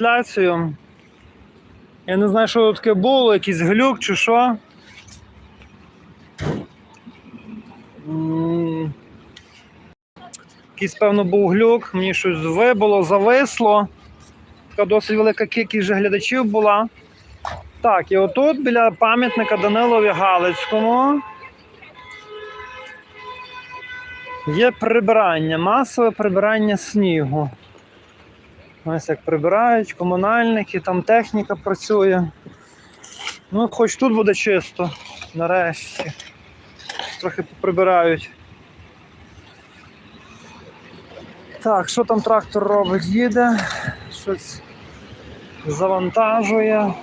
трансляцію. Я не знаю, що таке було, якийсь глюк чи що. Якийсь, певно, був глюк, мені щось вибило, зависло. Така досить велика кількість глядачів була. Так, і отут біля пам'ятника Данилові Галицькому є прибирання, масове прибирання снігу. Ось як прибирають, комунальники, там техніка працює. Ну, хоч тут буде чисто, нарешті. Трохи прибирають. Так, що там трактор робить? Їде, щось завантажує.